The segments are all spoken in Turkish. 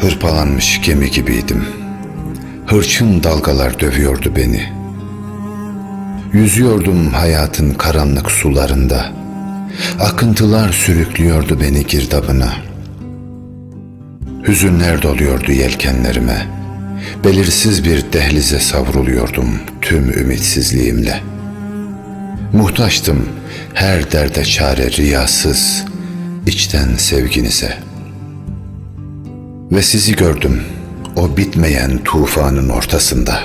Hırpalanmış gemi gibiydim. Hırçın dalgalar dövüyordu beni. Yüzüyordum hayatın karanlık sularında. Akıntılar sürüklüyordu beni girdabına. Hüzünler doluyordu yelkenlerime. Belirsiz bir dehlize savruluyordum tüm ümitsizliğimle. Muhtaçtım her derde çare riyasız, içten sevginize. Ve sizi gördüm o bitmeyen tufanın ortasında.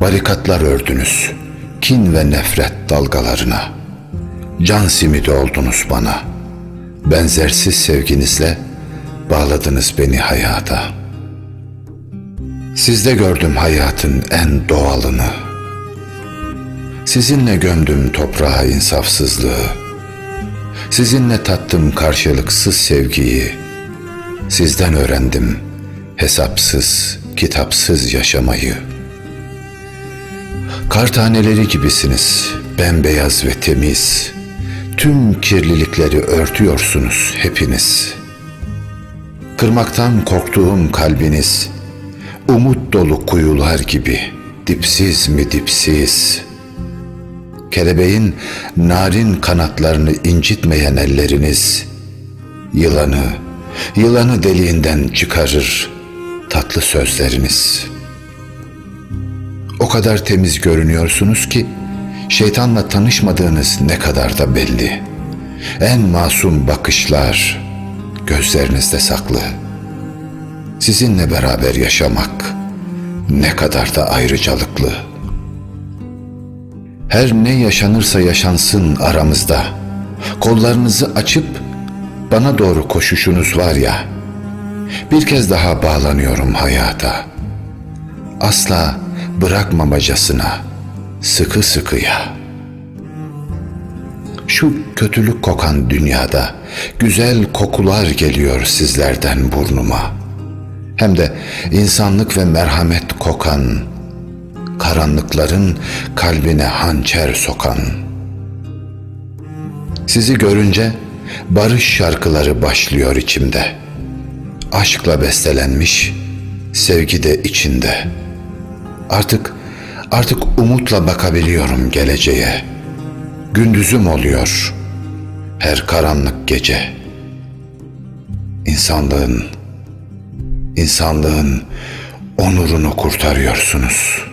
Barikatlar ördünüz, kin ve nefret dalgalarına. Can simidi oldunuz bana. Benzersiz sevginizle bağladınız beni hayata. Sizde gördüm hayatın en doğalını. Sizinle gömdüm toprağa insafsızlığı. Sizinle tattım karşılıksız sevgiyi. Sizden öğrendim hesapsız, kitapsız yaşamayı. Kar taneleri gibisiniz, bembeyaz ve temiz. Tüm kirlilikleri örtüyorsunuz hepiniz. Kırmaktan korktuğum kalbiniz, umut dolu kuyular gibi, dipsiz mi dipsiz.'' kelebeğin narin kanatlarını incitmeyen elleriniz, yılanı, yılanı deliğinden çıkarır tatlı sözleriniz. O kadar temiz görünüyorsunuz ki, şeytanla tanışmadığınız ne kadar da belli. En masum bakışlar gözlerinizde saklı. Sizinle beraber yaşamak ne kadar da ayrıcalıklı.'' Her ne yaşanırsa yaşansın aramızda. Kollarınızı açıp bana doğru koşuşunuz var ya. Bir kez daha bağlanıyorum hayata. Asla bırakmamacasına sıkı sıkıya. Şu kötülük kokan dünyada güzel kokular geliyor sizlerden burnuma. Hem de insanlık ve merhamet kokan karanlıkların kalbine hançer sokan. Sizi görünce barış şarkıları başlıyor içimde. Aşkla bestelenmiş, sevgi de içinde. Artık, artık umutla bakabiliyorum geleceğe. Gündüzüm oluyor her karanlık gece. İnsanlığın, insanlığın onurunu kurtarıyorsunuz.''